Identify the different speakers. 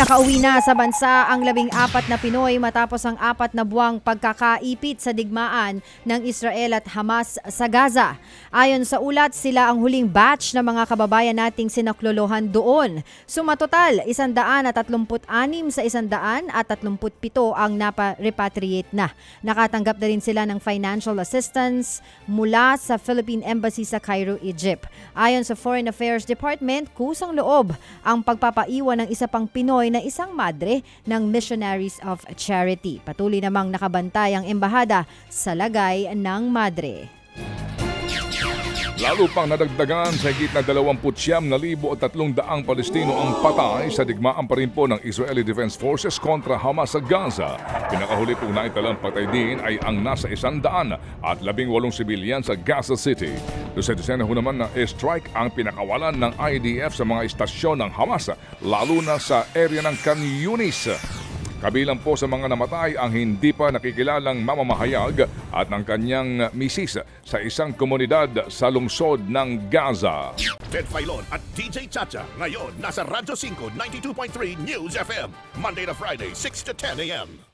Speaker 1: nakauwi na sa bansa ang labing apat na Pinoy matapos ang apat na buwang pagkakaipit sa digmaan ng Israel at Hamas sa Gaza. Ayon sa ulat, sila ang huling batch ng mga kababayan nating sinaklolohan doon. Sumatotal, 136 sa 137 ang napa-repatriate na. Nakatanggap na rin sila ng financial assistance mula sa Philippine Embassy sa Cairo, Egypt. Ayon sa Foreign Affairs Department, kusang loob ang pagpapaiwan ng isa pang Pinoy na isang madre ng Missionaries of Charity. Patuloy namang nakabantay ang embahada sa lagay ng madre.
Speaker 2: Lalo pang nadagdagan sa higit na 29,300 Palestino ang patay sa digmaan pa rin po ng Israeli Defense Forces kontra Hamas sa Gaza. Pinakahuli po na italang patay din ay ang nasa isandaan at labing walong sibilyan sa Gaza City. Dosena ho naman na strike ang pinakawalan ng IDF sa mga istasyon ng Hamas, lalo na sa area ng Khan Yunis. Kabilang po sa mga namatay ang hindi pa nakikilalang mamamahayag at ng kanyang misis sa isang komunidad sa lungsod ng Gaza.
Speaker 3: Ted Filon at DJ Chacha. Ngayon, nasa Radyo 5, 92.3 News FM. Monday to Friday, 6 to 10 a.m.